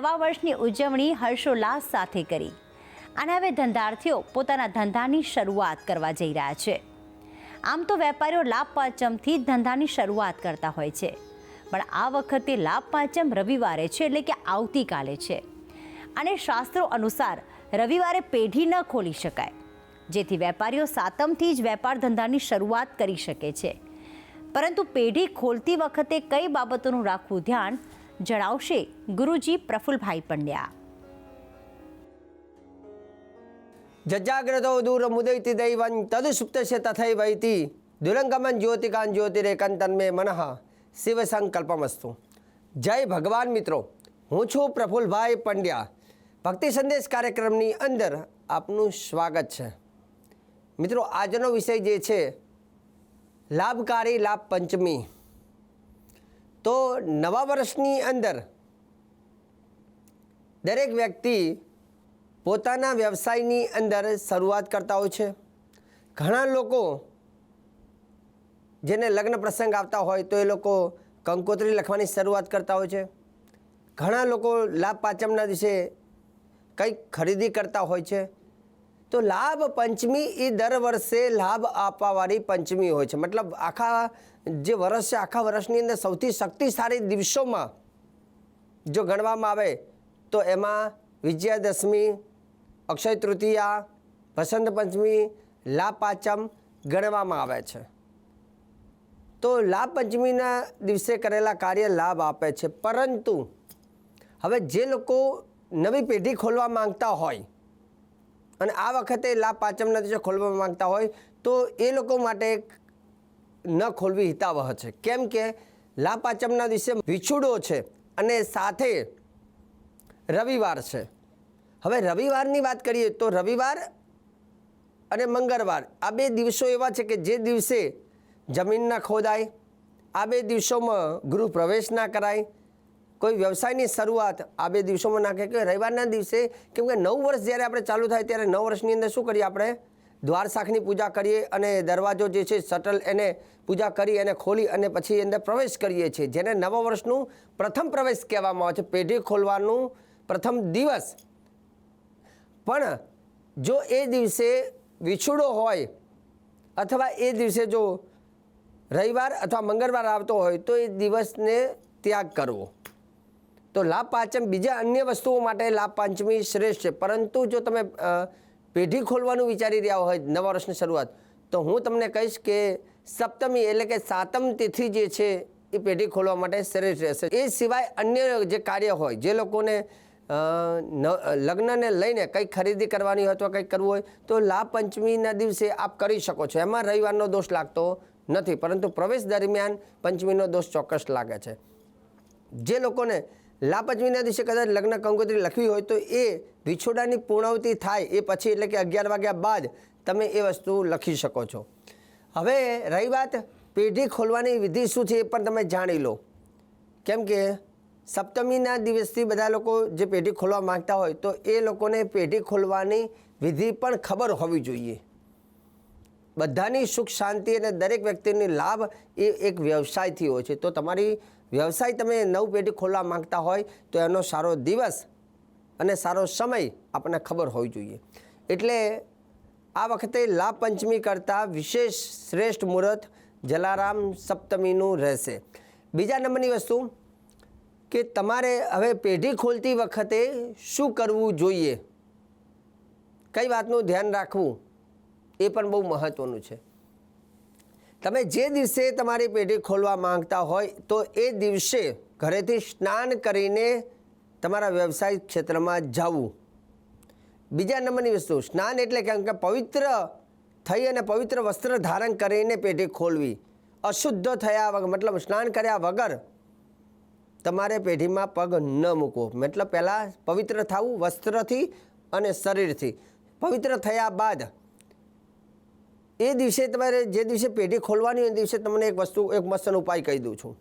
નવા વર્ષની ઉજવણી હર્ષોલ્લાસ સાથે કરી. અને હવે ધંધાર્થીઓ પોતાના ધંધાની શરૂઆત કરવા જઈ રહ્યા છે. આમ તો વેપારીઓ લાભ પાંચમથી જ ધંધાની શરૂઆત કરતા હોય છે. પણ આ વખતે લાભ પાંચમ રવિવારે છે એટલે કે આવતીકાલે છે. અને શાસ્ત્રો અનુસાર રવિવારે પેઢી ન ખોલી શકાય. જેથી વેપારીઓ સાતમથી જ વેપાર ધંધાની શરૂઆત કરી શકે છે. પરંતુ પેઢી ખોલતી વખતે કઈ બાબતોનું રાખવું ધ્યાન જણાવશે ગુરુજી પ્રફુલભાઈ પંડ્યા. જજાગ્રતો દૂરમુદૈતિ દૈવં તદ તથૈ તથૈવૈતિ દુરંગમન જ્યોતિકાન જ્યોતિરેકન તન્મે મનઃ. શિવ સંકલ્પમસ્તુ. જય ભગવાન મિત્રો, હું છું પ્રફુલભાઈ પંડ્યા. ભક્તિ સંદેશ કાર્યક્રમની અંદર આપનું સ્વાગત છે. મિત્રો, આજનો વિષય જે છે, લાભકારી લાભ પંચમી. તો નવા વર્ષની અંદર દરેક વ્યક્તિ પોતાના વ્યવસાયની અંદર શરૂઆત કરતા હોય છે. ઘણા લોકો જેને લગ્ન પ્રસંગ આવતા હોય તો એ લોકો કંકોત્રી લખવાની શરૂઆત કરતા હોય છે. ઘણા લોકો લાભ પાંચમના દિવસે કંઈક ખરીદી કરતા હોય છે. તો લાભ પંચમી એ દર વર્ષે લાભ આપવાવાળી પંચમી હોય છે. મતલબ આખા જે વર્ષ છે, આખા વર્ષની અંદર સૌથી શક્તિશાળી દિવસોમાં જો ગણવામાં આવે તો એમાં વિજયાદશમી, અક્ષય તૃતીયા, વસંત પંચમી, લાભ પાંચમ ગણવામાં આવે છે. તો લાભ પંચમીના દિવસે કરેલા કાર્ય લાભ આપે છે. પરંતુ હવે જે લોકો નવી પેઢી ખોલવા માંગતા હોય અને આ વખતે લાભ પાંચમના દિવસે ખોલવા માંગતા હોય તો એ લોકો માટે ન ખોલવી હિતાવહ છે. કેમ કે લાભ પાંચમના દિવસે વિછુડો છે અને સાથે રવિવાર છે. હવે રવિવારની વાત કરીએ તો રવિવાર અને મંગળવાર આ બે દિવસો એવા છે કે જે દિવસે જમીન ના ખોદાય, આ બે દિવસોમાં ગૃહ પ્રવેશ ના કરાય કોઈ વ્યવસાયની શરૂઆત આ બે દિવસોમાં નાખે કે રવિવારના દિવસે, કેમ કે નવ વર્ષ જ્યારે આપણે ચાલુ થાય ત્યારે નવ વર્ષની અંદર શું કરીએ આપણે? દ્વાર શાખની પૂજા કરીએ અને દરવાજો જે છે શટલ એને પૂજા કરી અને ખોલી અને પછી અંદર પ્રવેશ કરીએ છીએ. જેને નવા વર્ષનું પ્રથમ પ્રવેશ કહેવામાં આવે છે, પેઢી ખોલવાનું પ્રથમ દિવસ. પણ જો એ દિવસે વિછુડો હોય અથવા એ દિવસે જો રવિવાર અથવા મંગળવાર આવતો હોય તો એ દિવસને ત્યાગ કરવો. તો લાભ પાંચમ બીજા અન્ય વસ્તુઓ માટે લાભ પાંચમી શ્રેષ્ઠ છે. પરંતુ જો તમે પેઢી ખોલવાનું વિચારી રહ્યા હોય નવા વર્ષની શરૂઆત, તો હું તમને કહીશ કે સપ્તમી એટલે કે સાતમ તિથિ જે છે એ પેઢી ખોલવા માટે શ્રેષ્ઠ રહેશે. એ સિવાય અન્ય જે કાર્ય હોય, જે લોકોને લગ્નને લઈને કંઈક ખરીદી કરવાની હોય અથવા કંઈક કરવું હોય, તો લાભ પંચમીના દિવસે આપ કરી શકો છો. એમાં રવિવારનો દોષ લાગતો નથી, પરંતુ પ્રવેશ દરમિયાન પંચમીનો દોષ ચોક્કસ લાગે છે. જે લોકોને લાપંચમીના દિવસે કદાચ લગ્ન કંકોત્રી લખવી હોય તો એ વિછોડાની પૂર્ણવતી થાય, એ પછી એટલે કે અગિયાર વાગ્યા બાદ તમે એ વસ્તુ લખી શકો છો. હવે રહી વાત પેઢી ખોલવાની વિધિ શું છે એ પણ તમે જાણી લો. કેમ કે સપ્તમીના દિવસથી બધા લોકો જે પેઢી ખોલવા માંગતા હોય તો એ લોકોને પેઢી ખોલવાની વિધિ પણ ખબર હોવી જોઈએ. બધાની સુખ શાંતિ અને દરેક વ્યક્તિની લાભ એ એક વ્યવસાયથી હોય છે. તો તમારી વ્યવસાય તમે નવ પેઢી ખોલવા માંગતા હોય તો એનો સારો દિવસ અને સારો સમય આપણને ખબર હોવી જોઈએ. એટલે આ વખતે લાભ પંચમી કરતાં વિશેષ શ્રેષ્ઠ મુહૂર્ત જલારામ સપ્તમીનું રહેશે. બીજા નંબરની વસ્તુ કે તમારે હવે પેઢી ખોલતી વખતે શું કરવું જોઈએ? કઈ વાતનું ધ્યાન રાખવું? એ પણ બહુ મહત્ત્વનું છે. તમે જે દિવસે તમારી પેઢી ખોલવા માંગતા હોય તો એ દિવસે ઘરેથી સ્નાન કરીને તમારા વ્યવસાય ક્ષેત્રમાં જવું. બીજા નંબરની વસ્તુ, સ્નાન એટલે કેમ કે પવિત્ર થઈ અને પવિત્ર વસ્ત્ર ધારણ કરીને પેઢી ખોલવી. અશુદ્ધ થયા વગર, મતલબ સ્નાન કર્યા વગર તમારે પેઢીમાં પગ ન મૂકવો. મતલબ પહેલાં પવિત્ર થવું વસ્ત્રથી અને શરીરથી. પવિત્ર થયા બાદ એ દિવસે તમારે જે દિવસે પેઢી ખોલવાની હોય એ દિવસે તમને એક વસ્તુ, એક મસ્તનો ઉપાય કહી દઉં છું.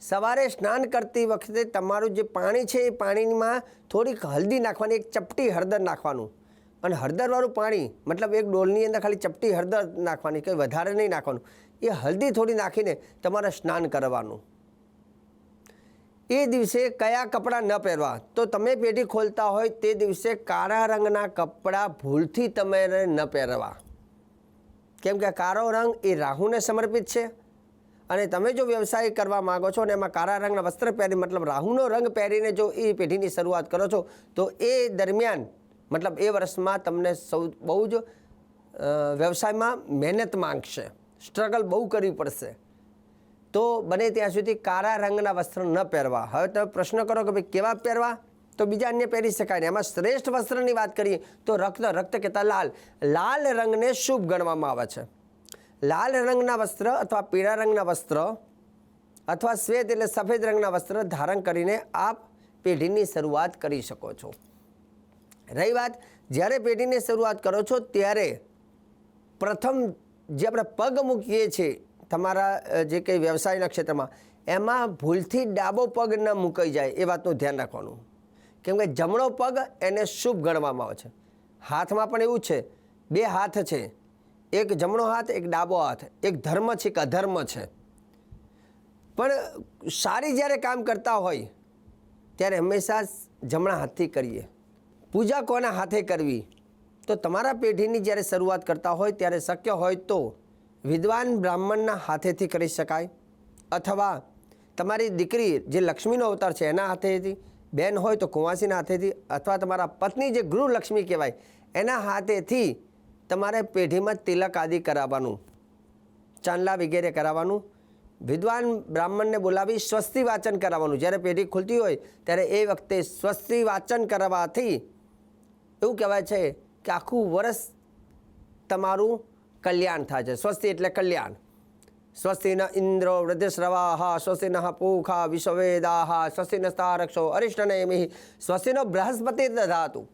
સવારે સ્નાન કરતી વખતે તમારું જે પાણી છે એ પાણીમાં થોડીક હળદી નાખવાની, એક ચપટી હળદર નાખવાનું. અને હળદરવાળું પાણી, મતલબ એક ડોલની અંદર ખાલી ચપટી હળદર નાખવાની, કંઈ વધારે નહીં નાખવાનું. એ હળદી થોડી નાખીને તમારે સ્નાન કરવાનું. એ દિવસે કયા કપડાં ન પહેરવા? તો તમે પેઢી ખોલતા હોય તે દિવસે કાળા રંગના કપડાં ભૂલથી તમારે ન પહેરવા. કેમ કે કાળો રંગ એ રાહુને સમર્પિત છે. અને તમે જો વ્યવસાય કરવા માગો છો અને એમાં કાળા રંગના વસ્ત્ર પહેરી, મતલબ રાહુનો રંગ પહેરીને જો એ પેઢીની શરૂઆત કરો છો, તો એ દરમિયાન, મતલબ એ વર્ષમાં તમને સૌ, બહુ જ વ્યવસાયમાં મહેનત માંગશે. સ્ટ્રગલ બહુ કરવી પડશે. તો બને ત્યાં સુધી કાળા રંગના વસ્ત્ર ન પહેરવા. હવે તમે પ્રશ્ન કરો કે ભાઈ કેવા પહેરવા? તો બીજા અન્ય પહેરી શકાય ને. એમાં શ્રેષ્ઠ વસ્ત્રની વાત કરીએ તો રક્ત રક્ત કહેતા લાલ. લાલ રંગને શુભ ગણવામાં આવે છે. લાલ રંગના વસ્ત્ર અથવા પીળા રંગના વસ્ત્ર અથવા શ્વેત એટલે સફેદ રંગના વસ્ત્ર ધારણ કરીને આપ પેઢીની શરૂઆત કરી શકો છો. રહી વાત, જ્યારે પેઢીની શરૂઆત કરો છો ત્યારે પ્રથમ જે આપણે પગ મૂકીએ છીએ તમારા જે કંઈ વ્યવસાયના ક્ષેત્રમાં, એમાં ભૂલથી ડાબો પગ ન મૂકાઈ જાય એ વાતનું ધ્યાન રાખવાનું. કેમ કે જમણો પગ એને શુભ ગણવામાં આવે છે. હાથમાં પણ એવું છે, બે હાથ છે. એક જમણો હાથ, એક ડાબો હાથ. એક ધર્મ છે એક અધર્મ છે. પણ સારી જ્યારે કામ કરતા હોય, ત્યારે હંમેશા જમણા હાથથી કરીએ. પૂજા કોના હાથે કરવી? તો તમારા પેઢીની જ્યારે શરૂઆત કરતા હોય, ત્યારે શક્ય હોય તો વિદ્વાન બ્રાહ્મણના હાથેથી કરી શકાય. અથવા તમારી દીકરી જે લક્ષ્મીનો અવતાર છે, એના હાથેથી બેન હોય તો કુંવાસીના હાથેથી અથવા તમારા પત્ની જે ગૃહલક્ષ્મી કહેવાય, એના હાથેથી તમારે પેઢીમાં તિલક આદિ કરાવવાનું, ચાંદલા વગેરે કરાવવાનું, વિદ્વાન બ્રાહ્મણને બોલાવી સ્વસ્તિ વાચન કરાવવાનું. જ્યારે પેઢી ખુલતી હોય, ત્યારે એ વખતે સ્વસ્તિ વાચન કરવાથી એવું કહેવાય છે કે આખું વર્ષ તમારું કલ્યાણ થાય છે. સ્વસ્તિ એટલે કલ્યાણ. સ્વસ્તિ ન ઇન્દ્રો વૃદ્ધિશ્રવાહ સ્વસ્તિ ન પૂખા વિશ્વવેદા સ્વસ્તિ ન તારક્ષો અરિષ્ટનેમિ સ્વસ્તિનો બૃહસ્પતિ દધાતું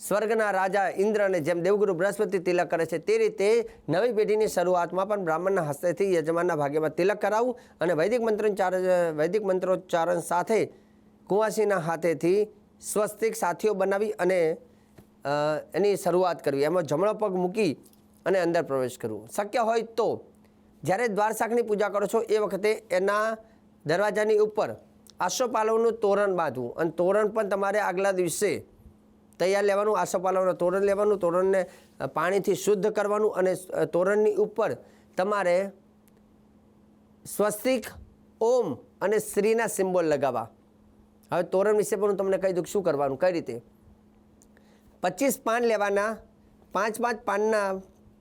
સ્વર્ગના રાજા ઇન્દ્રને જેમ દેવગુરુ બૃહસ્પતિ તિલક કરે છે તે રીતે નવી પેઢીની શરૂઆતમાં પણ બ્રાહ્મણના હસ્તેથી યજમાનના ભાગ્યમાં તિલક કરાવવું અને વૈદિક મંત્રોચ્ચાર વૈદિક મંત્રોચ્ચારણ સાથે કુંવાસીના હાથેથી સ્વસ્તિક સાથીઓ બનાવી અને એની શરૂઆત કરવી એમાં જમણો પગ મૂકી અને અંદર પ્રવેશ કરવો શક્ય હોય તો જ્યારે દ્વારશાકની પૂજા કરો છો, એ વખતે એના દરવાજાની ઉપર આસોપાલવનું તોરણ બાંધવું. અને તોરણ પણ તમારે આગલા દિવસે તૈયાર લેવાનું, આસોપાલવનું તોરણ લેવાનું, તોરણને પાણીથી શુદ્ધ કરવાનું અને તોરણની ઉપર તમારે સ્વસ્તિક, ઓમ અને શ્રીના સિમ્બોલ લગાવવા. હવે તોરણ વિશે પણ હું તમને કહી દઉં શું કરવાનું, કઈ રીતે. પચીસ પાન લેવાના, પાંચ પાંચ પાનના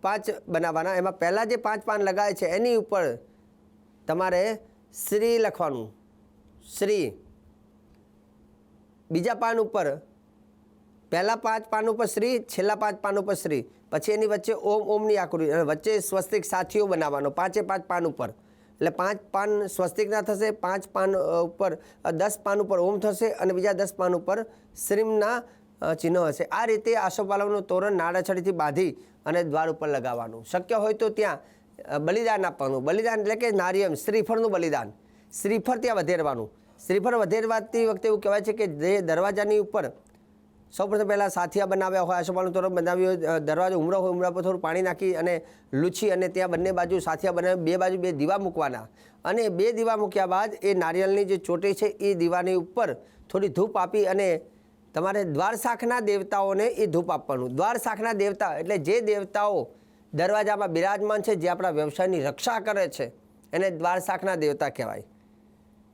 પાંચ બનાવવાના. એમાં પહેલાં જે પાંચ પાન લગાવે છે, એની ઉપર તમારે શ્રી લખવાનું. શ્રી. બીજા પાન ઉપર, પહેલાં પાંચ પાન ઉપર શ્રી, છેલ્લા પાંચ પાન ઉપર શ્રી. પછી એની વચ્ચે ઓમ, ઓમની આકૃતિ, અને વચ્ચે સ્વસ્તિક સાથીઓ બનાવવાનો. પાંચે પાંચ પાન ઉપર. એટલે પાંચ પાન સ્વસ્તિકના થશે, પાંચ પાન ઉપર દસ પાન ઉપર ઓમ થશે, અને બીજા દસ પાન ઉપર શ્રીમના ચિહ્નો હશે. આ રીતે આસોપાલવનું તોરણ નાડાછડીથી બાંધી અને દ્વાર ઉપર લગાવવાનું. શક્ય હોય તો ત્યાં બલિદાન આપવાનું. બલિદાન એટલે કે નારિયમ, શ્રીફળનું બલિદાન. શ્રીફળ ત્યાં વધેરવાનું. શ્રીફળ વધેરવાતી વખતે એવું કહેવાય છે કે જે દરવાજાની ઉપર સૌપ્રથમ પહેલાં સાથિયા બનાવ્યા હોય આસોપાલનું તોરણ બનાવ્યું હોય દરવાજો ઉમરો હોય ઉમરા પર થોડું પાણી નાખી અને લૂછી અને ત્યાં બંને બાજુ સાથિયા બનાવી બે બાજુ બે દીવા મૂકવાના. અને બે દીવા મૂક્યા બાદ એ નારિયેળની જે ચોટી છે એ દીવાની ઉપર થોડી ધૂપ આપી અને તમારે દ્વાર શાખના દેવતાઓને એ ધૂપ આપવાનું. દ્વાર શાખના દેવતા એટલે જે દેવતાઓ દરવાજામાં બિરાજમાન છે, જે આપણા વ્યવસાયની રક્ષા કરે છે, એને દ્વાર શાખના દેવતા કહેવાય.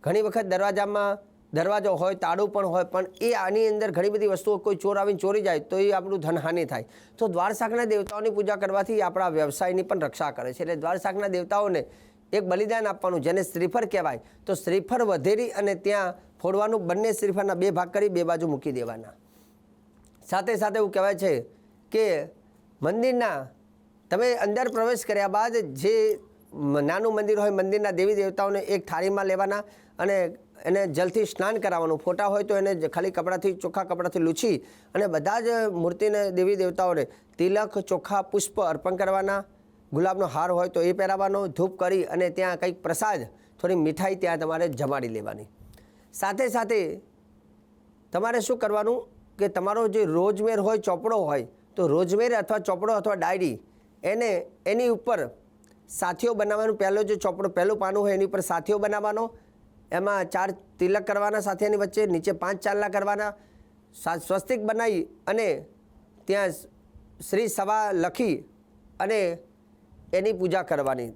ઘણી વખત દરવાજામાં દરવાજો હોય, તાળું પણ હોય, પણ એ આની અંદર ઘણી બધી વસ્તુઓ કોઈ ચોર આવીને ચોરી જાય તો એ આપણું ધનહાનિ થાય. તો દ્વારશાખના દેવતાઓની પૂજા કરવાથી આપણા વ્યવસાયની પણ રક્ષા કરે છે. એટલે દ્વારશાખના દેવતાઓને એક બલિદાન આપવાનું, જેને શ્રીફર કહેવાય. તો શ્રીફળ વધેરી અને ત્યાં ફોડવાનું બંને શરીફાના બે ભાગ કરી, બે બાજુ મૂકી દેવાના. સાથે સાથે એવું કહેવાય છે કે મંદિરના, તમે અંદર પ્રવેશ કર્યા બાદ જે નાનું મંદિર હોય, મંદિરના દેવી દેવતાઓને એક થાળીમાં લેવાના અને એને જલથી સ્નાન કરાવવાનું. ફોટા હોય તો એને ખાલી કપડાથી, ચોખ્ખા કપડાથી લૂછી અને બધા જ મૂર્તિને, દેવી દેવતાઓને તિલક, ચોખ્ખા પુષ્પ અર્પણ કરવાના. ગુલાબનો હાર હોય તો એ પહેરાવવાનો, ધૂપ કરી અને ત્યાં કંઈક પ્રસાદ, થોડી મીઠાઈ ત્યાં તમારે જમાડી લેવાની. સાથે સાથે તમારે શું કરવાનું કે તમારો જે રોજમેર હોય, ચોપડો હોય, તો રોજમેર અથવા ચોપડો અથવા ડાયરી એને, એની ઉપર સાથીઓ બનાવવાનું. પહેલો જે ચોપડો, પહેલું પાનું હોય એની ઉપર સાથીઓ બનાવવાનો. એમાં ચાર તિલક કરવાના સાથેની વચ્ચે, નીચે પાંચ ચાલના કરવાના. સ્વસ્તિક બનાવી અને ત્યાં શ્રી સભા લખી અને એની પૂજા કરવાની.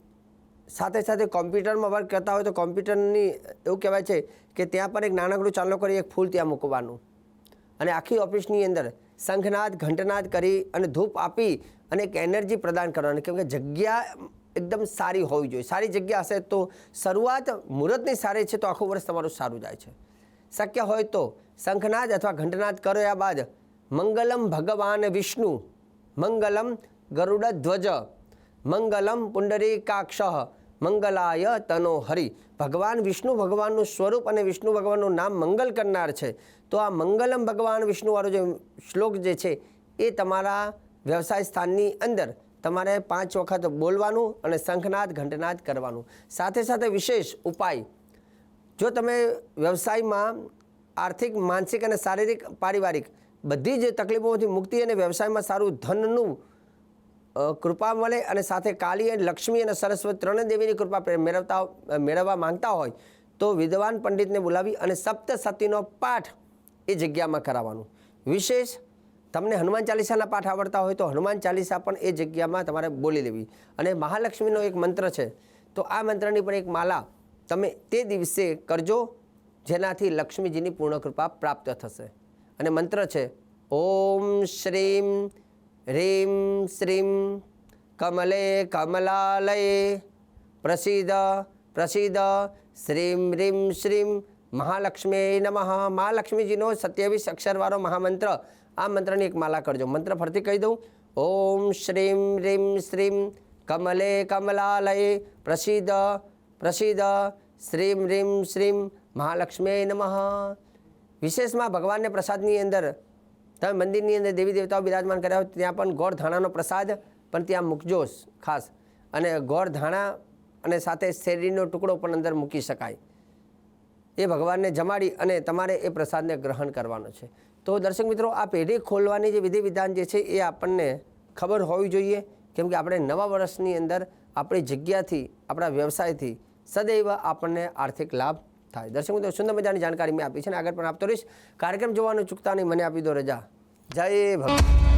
સાથે સાથે કોમ્પ્યુટરમાં વર્ક કરતા હોય તો કોમ્પ્યુટરની એવું કહેવાય છે કે ત્યાં પણ એક નાનકડું ચાલો કરી એક ફૂલ ત્યાં મૂકવાનું. અને આખી ઓફિસની અંદર શંખનાદ, ઘંટનાદ કરી અને ધૂપ આપી અને એક એનર્જી પ્રદાન કરવાની. કેમ કે જગ્યા એકદમ સારી હોવી જોઈએ. સારી જગ્યા હશે તો શરૂઆત મુહૂર્તની સારી છે તો આખું વર્ષ તમારું સારું જાય છે. શક્ય હોય તો શંખનાદ અથવા ઘંટનાદ કર્યા બાદ મંગલમ ભગવાન વિષ્ણુ, મંગલમ ગરુડ ધ્વજ મંગલમ પુંડરીકાક્ષ મંગલાય તનો હરિ. ભગવાન વિષ્ણુ ભગવાનનું સ્વરૂપ અને વિષ્ણુ ભગવાનનું નામ મંગલ કરનાર છે. તો આ મંગલમ ભગવાન વિષ્ણુવાળો જે શ્લોક જે છે, એ તમારા વ્યવસાય સ્થાનની અંદર તમારે પાંચ વખત બોલવાનું અને શંખનાદ, ઘંટનાદ કરવાનું. સાથે સાથે વિશેષ ઉપાય. જો તમે વ્યવસાયમાં આર્થિક, માનસિક અને શારીરિક, પારિવારિક બધી જ તકલીફોમાંથી મુક્તિ અને વ્યવસાયમાં સારું ધનનું કૃપા મળે અને સાથે કાલી અને લક્ષ્મી અને સરસ્વતી ત્રણે દેવીની કૃપા મેળવતા મેળવવા માંગતા હોય, તો વિદ્વાન પંડિતને બોલાવી અને સપ્તસતીનો પાઠ એ જગ્યામાં કરાવવાનું. વિશેષ, તમને હનુમાન ચાલીસાના પાઠ આવડતા હોય તો હનુમાન ચાલીસા પણ એ જગ્યામાં તમારે બોલી લેવી અને મહાલક્ષ્મીનો એક મંત્ર છે, તો આ મંત્રની પણ એક માલા તમે તે દિવસે કરજો, જેનાથી લક્ષ્મીજીની પૂર્ણ કૃપા પ્રાપ્ત થશે. અને મંત્ર છે, ઓમ શ્રીમ રીમ શ્રીમ કમલે કમલાલયે પ્રસિદ્ધ પ્રસિદ્ધ શ્રીમ રીમ શ્રીમ મહાલક્ષ્મી નમઃ મહાલક્ષ્મીજીનો સત્યાવીસ અક્ષરવાળો મહામંત્ર, આ મંત્રની એક માલા કરજો. મંત્ર ફરતી કહી દઉં. ઓમ શ્રીમ રીમ શ્રીમ કમલે કમલાલયે પ્રસિદ્ધ પ્રસિદ્ધ શ્રીમ રીમ શ્રીમ મહાલક્ષ્મી નમઃ. વિશેષમાં ભગવાનને પ્રસાદની અંદર તમે મંદિરની અંદર દેવી દેવતાઓ બિરાજમાન કર્યા હોય ત્યાં પણ ગોળ ધાણાનો પ્રસાદ, પણ ત્યાં મૂકજો ખાસ. અને ગોળ ધાણા અને સાથે શેરડીનો ટુકડો પણ અંદર મૂકી શકાય. એ ભગવાનને જમાડી અને તમારે એ પ્રસાદને ગ્રહણ કરવાનો છે. તો દર્શક મિત્રો, આ પેઢી ખોલવાની જે વિધિ વિધાન જે છે એ આપણને ખબર હોવી જોઈએ. કેમ કે આપણે નવા વર્ષની અંદર આપણી જગ્યાથી, આપણા વ્યવસાયથી સદૈવ આપણને આર્થિક લાભ થાય. દર્શક મિત્રો, સુંદર મજાની જાણકારી મેં આપી છે અને આગળ પણ આપતો રહીશ. કાર્યક્રમ જોવાનું ચૂકતા નહીં. મને આપી દો રજા. જય ભગવાન.